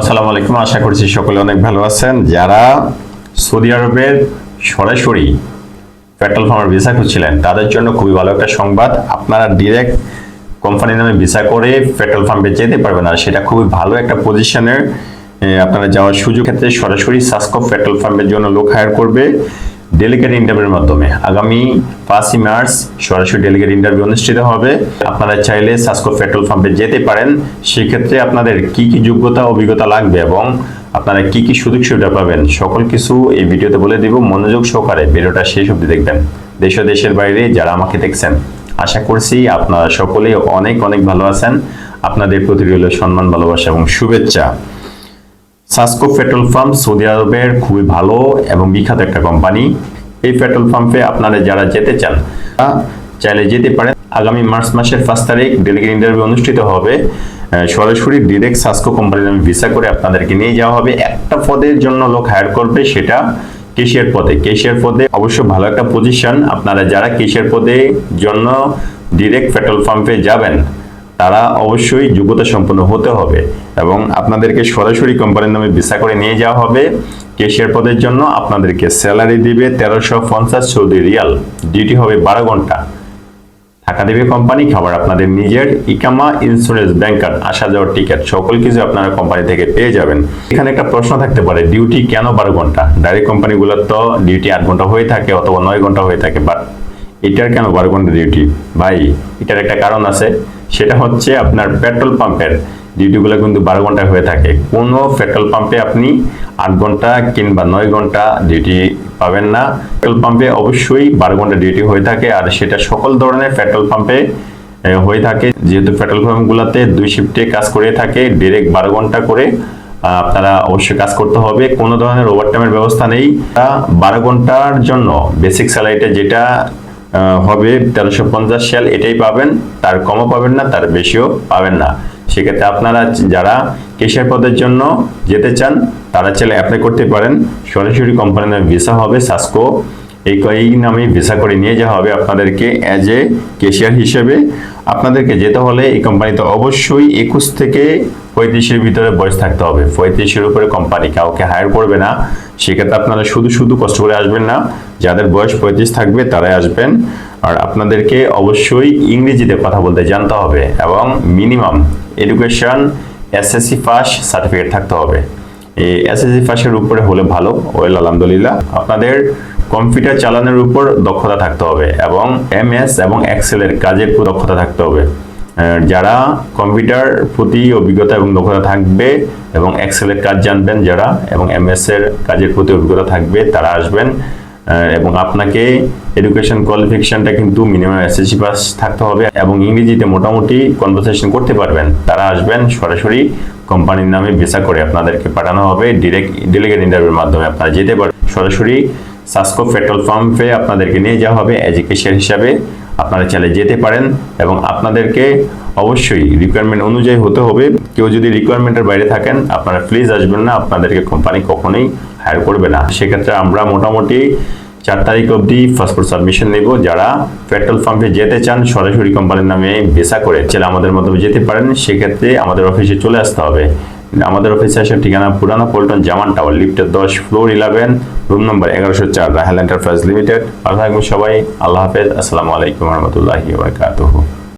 আসসালামু আলাইকুম। আশা করছি সকলে অনেক ভালো আছেন। যারা সৌদি আরবের সরাসরি পেট্রোল ফার্মার ভিসা খুঁজছিলেন, তাদের জন্য খুবই ভালো একটা সংবাদ। আপনারা ডিরেক্ট কোম্পানির নামে ভিসা করে পেট্রোল পাম্পে যেতে পারবেন আর সেটা খুবই ভালো একটা পজিশনের আপনারা যাওয়ার সুযোগ ক্ষেত্রে সরাসরি সাসকো পেট্রোল পাম্পের জন্য লোক হায়ার করবে। ডেলিগেট ইন্টারভিউর মাধ্যমে। আগামী পাঁচই মার্চ সরাসরি ডেলিগেট ইন্টারভিউ অনুষ্ঠিত হবে। আপনারা চাইলে সাসকো পেট্রোল পাম্পে যেতে পারেন। সেক্ষেত্রে আপনাদের কি কি যোগ্যতা, অভিজ্ঞতা লাগবে এবং আপনারা কি কি সুযোগ সুবিধা পাবেন, সকল কিছু এই ভিডিওতে বলে দিব। মনোযোগ সহকারে ভিডিওটা শেষ অবধি দেখবেন। দেশ ও দেশের বাইরে যারা আমাকে দেখছেন, আশা করছি আপনারা সকলেই অনেক অনেক ভালো আছেন। আপনাদের প্রতি সম্মান, ভালোবাসা এবং শুভেচ্ছা। সাসকো পেট্রোল পাম্প সৌদি আরবের খুবই ভালো এবং বিখ্যাত একটা কোম্পানি এই পেট্রোল পাম্পে আপনারা যারা যেতে চান চাইলে যেতে পারেন। আগামী মার্চ মাসের পাঁচ তারিখ ডেলিগেট ইন্টারভিউ অনুষ্ঠিত হবে। সরাসরি ডিরেক্ট সাসকো কোম্পানির নামে ভিসা করে আপনাদেরকে নিয়ে যাওয়া হবে। একটা পদের জন্য লোক হায়ার করবে সেটা কেশিয়ার পদে। কেশিয়ার পদে অবশ্য ভালো একটা পজিশন আপনারা যারা কেশিয়ার পদে জন্য ডিরেক্ট পেট্রোল পাম্পে যাবেন তারা অবশ্যই যোগ্যতা সম্পন্ন হতে হবে এবং আপনাদেরকে সরাসরি কোম্পানির নামে ভিসা করে নিয়ে যাওয়া হবে। কেশিয়ার পদের জন্য আপনাদেরকে স্যালারি দিবে তেরোশো পঞ্চাশ সৌদি রিয়াল। ডিউটি হবে বারো ঘণ্টা। টাকা দেবে কোম্পানি খাবার আপনাদের নিজের ইকামা ইন্স্যুরেন্স ব্যাংকার আসা যাওয়ার টিকিট সকল কিছু আপনারা কোম্পানি থেকে পেয়ে যাবেন। এখানে একটা প্রশ্ন থাকতে পারে ডিউটি কেন বারো ঘণ্টা? ডাইরেক্ট কোম্পানিগুলোর তো ডিউটি আট ঘণ্টা হয়ে থাকে অথবা নয় ঘণ্টা হয়ে থাকে বাট এটার কেন বারো ঘণ্টা ডিউটি ভাই, এটার একটা কারণ আছে। সেটা হচ্ছে আপনার পেট্রোল পাম্পের ডিউটিগুলো কিন্তু বারো ঘন্টায় হয়ে থাকে। কোনো পেট্রোল পাম্পে আপনি আট ঘণ্টা কিংবা নয় ঘণ্টা ডিউটি পাবেন না। পেট্রোল পাম্পে অবশ্যই বারো ঘণ্টা ডিউটি হয়ে থাকে আর সেটা সকল ধরনের পেট্রোল পাম্পে হয়ে থাকে। যেহেতু পেট্রোল পাম্পগুলোতে দুই শিফটে কাজ করে থাকে, ডিরেক্ট বারো ঘণ্টা করে আপনারা অবশ্যই কাজ করতে হবে। কোনো ধরনের ওভারটাইমের ব্যবস্থা নেই। বারো ঘণ্টার জন্য বেসিক স্যালারিটা যেটা হবে তেরোশো পঞ্চাশ সাল, এটাই পাবেন। তার কমও পাবেন না, তার বেশিও পাবেন না। সেক্ষেত্রে আপনারা যারা কেশিয়ার পদের জন্য যেতে চান, তারা চাইলে অ্যাপ্লাই করতে পারেন। সরাসরি কোম্পানির নামে ভিসা হবে সাসকো। এই নামে ভিসা করে নিয়ে যাওয়া হবে আপনাদেরকে অ্যাজ এ কেশিয়ার হিসেবে। আপনাদেরকে যেতে হলে এই কোম্পানিতে অবশ্যই একুশ থেকে পঁয়ত্রিশের ভিতরে বয়স থাকতে হবে। পঁয়ত্রিশের উপরে কোম্পানি কাউকে হায়ার করবে না। সেক্ষেত্রে আপনারা শুধু শুধু কষ্ট করে আসবেন না। যাদের বয়স পঁয়ত্রিশ থাকবে, তারাই আসবেন। আর আপনাদেরকে অবশ্যই ইংরেজিতে কথা বলতে জানতে হবে এবং minimum education, SSC pass certificate থাকতে হবে। এই এসএসসি পাসের উপরে হলে ভালো। ওয়েল, আলহামদুলিল্লাহ। আপনাদের কম্পিউটার চালানোর উপর দক্ষতা থাকতে হবে এবং এমএস এবং এক্সেলের কাজের দক্ষতা থাকতে হবে। যারা কম্পিউটার প্রতি অভিজ্ঞতা এবং দক্ষতা থাকবে এবং এক্সেলের কাজ জানবেন যারা এবং এমএস এর কাজের প্রতি অভিজ্ঞতা থাকবে, তারা আসবেন। এবং আপনাকে এডুকেশন কোয়ালিফিকেশনটা কিন্তু মিনিমাম এসএসসি পাস থাকতে হবে এবং ইংরেজিতে মোটামুটি কনভারসেশন করতে পারবেন। তারা আসবেন সরাসরি কোম্পানির নামে ভিসা করে আপনাদেরকে পাঠানো হবে। ডিরেক্ট ডেলিগেট ইন্টারভিউর মাধ্যমে আপনারা যেতে পারেন সরাসরি সাসকো পেট্রোল পাম্পে আপনাদেরকে নিয়ে যাওয়া হবে এডুকেশন হিসাবে। আপনারা চাইলে যেতে পারেন এবং আপনাদেরকে অবশ্যই রিকোয়ারমেন্ট অনুযায়ী হতে হবে। কেউ যদি রিকোয়ারমেন্টের বাইরে থাকেন, আপনারা প্লিজ আসবেন না, আপনাদেরকে কোম্পানি কখনোই হায়ার করবে না। সেক্ষেত্রে আমরা মোটামুটি চার তারিখ অবধি পাসপোর্ট সাবমিশন নেব। যারা পেট্রোল পাম্পে যেতে চান, সরাসরি কোম্পানির নামে ভিসা করে, চাইলে আমাদের মাধ্যমে যেতে পারেন। সেক্ষেত্রে আমাদের অফিসে চলে আসতে হবে। আমাদের অফিসে আসার ঠিকানা পুরানো পল্টন জামান টাওয়ার লিফটের দশ ফ্লোর ইলেভেন রুম নম্বর এগারোশো চার, রাহেল এন্টারপ্রাইজ লিমিটেড ভালো থাকবেন সবাই। আল্লাহ হাফেজ। আসসালামু আলাইকুম রহমতুল্লাহি